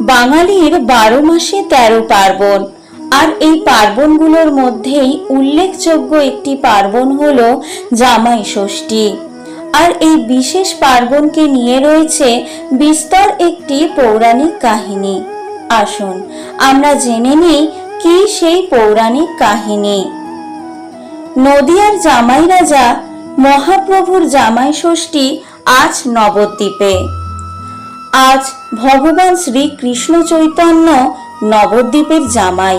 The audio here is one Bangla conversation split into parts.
বাঙালির বারো মাসে তেরো পার্বণ। আর এই পার্বণগুলোর মধ্যেই উল্লেখযোগ্য একটি পার্বণ হল জামাই ষষ্ঠী। আর এই বিশেষ পার্বণকে নিয়ে রয়েছে বিস্তর একটি পৌরাণিক কাহিনী। আসুন, আমরা জেনে নিই কি সেই পৌরাণিক কাহিনী। নদিয়ার জামাই রাজা মহাপ্রভুর জামাই ষষ্ঠী আজ নবদ্বীপে। আজ ভগবান শ্রী কৃষ্ণ চৈতন্য নবদ্বীপের জামাই।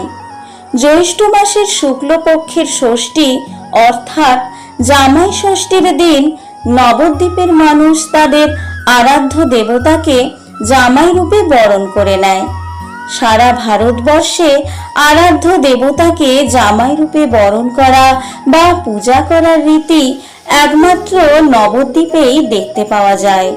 জ্যৈষ্ঠ মাসের শুক্লপক্ষের ষষ্ঠী, অর্থাৎ জামাই ষষ্ঠীর দিন নবদ্বীপের মানুষ তাদের আরাধ্য দেবতাকে জামাই রূপে বরণ করে নেয়। সারা ভারতবর্ষে আরাধ্য দেবতাকে জামাই রূপে বরণ করা বা পূজা করার রীতি একমাত্র নবদ্বীপেই দেখতে পাওয়া যায়।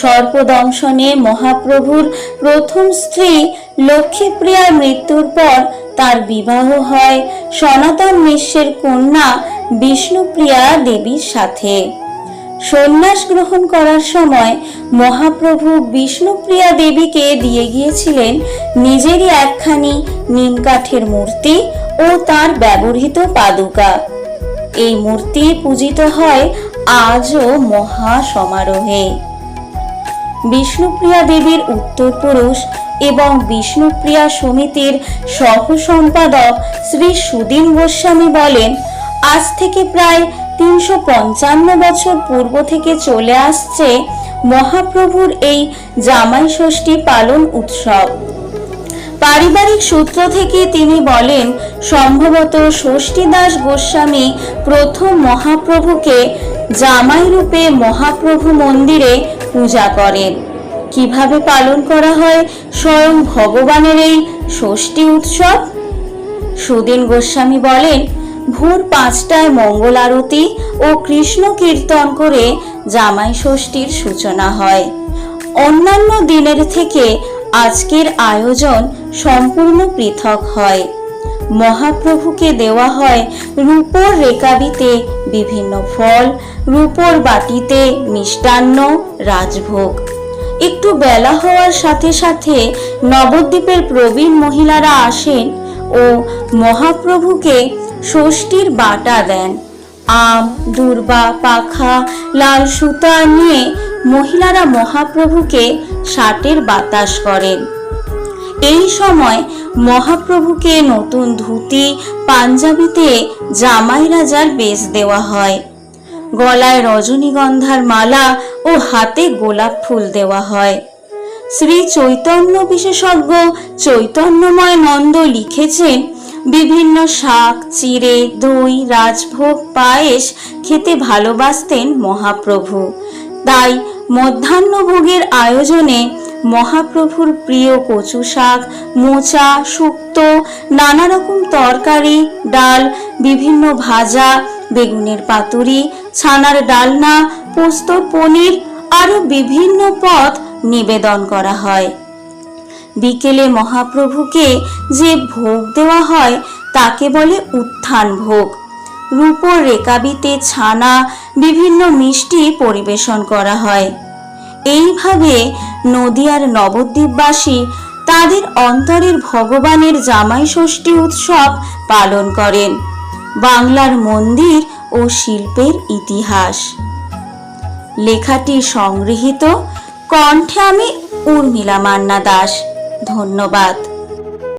সর্পদংশনে মহাপ্রভুর প্রথম স্ত্রী লক্ষ্মীপ্রিয়ার মৃত্যুর পর তার বিবাহ হয় সনাতন মিশ্রের কন্যা বিষ্ণুপ্রিয়া দেবীর সাথে। সন্ন্যাস গ্রহণ করার সময় মহাপ্রভু বিষ্ণুপ্রিয়া দেবীকে দিয়ে গিয়েছিলেন নিজেরই একখানি নিমকাঠের মূর্তি ও তার ব্যবহৃত পাদুকা। এই মূর্তি পূজিত হয় আজও মহা সমারোহে। বিষ্ণুপ্রিয়া দেবীর উত্তরপুরুষ এবং বিষ্ণুপ্রিয়া সমিতির সহ সম্পাদক শ্রী সুদীন গোস্বামী বলেন, আজ থেকে প্রায় তিনশো পঞ্চান্ন বছর পূর্ব থেকে চলে আসছে মহাপ্রভুর এই জামাই ষষ্ঠী পালন উৎসব। পারিবারিক সূত্র থেকে তিনি বলেন, সম্ভবত ষষ্ঠীদাস গোস্বামী প্রথম মহাপ্রভুকে জামাই রূপে মহাপ্রভু মন্দিরে পূজা করেন কীভাবে পালন করা হয়? স্বয়ং ভগবানের এই ষষ্ঠী উৎসব? সুদিন গোস্বামী বলেন, ভোর পাঁচটায় মঙ্গল আরতি ও কৃষ্ণ কীর্তন করে জামাই ষষ্ঠীর সূচনা হয়। অন্যান্য দিনের থেকে আজকের আয়োজন সম্পূর্ণ পৃথক হয়। মহাপ্রভুকে দেওয়া হয় রূপোর রেকাবিতে বিভিন্ন ফল, রূপোর বাটিতে মিষ্টান্ন, রাজভোগ। একটু বেলা হওয়ার সাথে সাথে নবদ্বীপের প্রবীণ মহিলারা আসেন ও মহাপ্রভুকে ষষ্ঠীর বাটা দেন। আম, দূর্বা, পাখা, লাল সুতা নিয়ে মহিলারা মহাপ্রভুকে ষাটের বাতাস করেন। এই সময় মহাপ্রভুকে নতুন ধুতি, পাঞ্জাবিতে জামাই রাজার বেশ দেওয়া হয়। গলায় রজনীগন্ধার মালা ও হাতে গোলাপ ফুল দেওয়া হয়। শ্রী চৈতন্য বিশেষজ্ঞ চৈতন্যময় নন্দ লিখেছেন, বিভিন্ন শাক, চিড়ে, দই, রাজভোগ, পায়েস খেতে ভালোবাসতেন মহাপ্রভু। তাই মধ্যাহ্নভোগের আয়োজনে মহাপ্রভুর প্রিয় কচু শাক, মোচা, শুক্তো নানা রকম তরকারি, ডাল, বিভিন্ন ভাজা, বেগুনের পাতুরি, ছানার ডালনা পোস্তর পনির আরও বিভিন্ন পদ নিবেদন করা হয়। বিকেলে মহাপ্রভুকে যে ভোগ দেওয়া হয়, তাকে বলে উত্থান ভোগ। রূপোর রেকাবিতে ছানা, বিভিন্ন মিষ্টি পরিবেশন করা হয়। এইভাবে নদিয়ার নবদ্বীপবাসী তাদের অন্তরের ভগবানের জামাই ষষ্ঠী উৎসব পালন করেন। বাংলার মন্দির ও শিল্পের ইতিহাস। লেখাটি সংগৃহীত, কণ্ঠে আমি উর্মিলা মান্না দাস। ধন্যবাদ।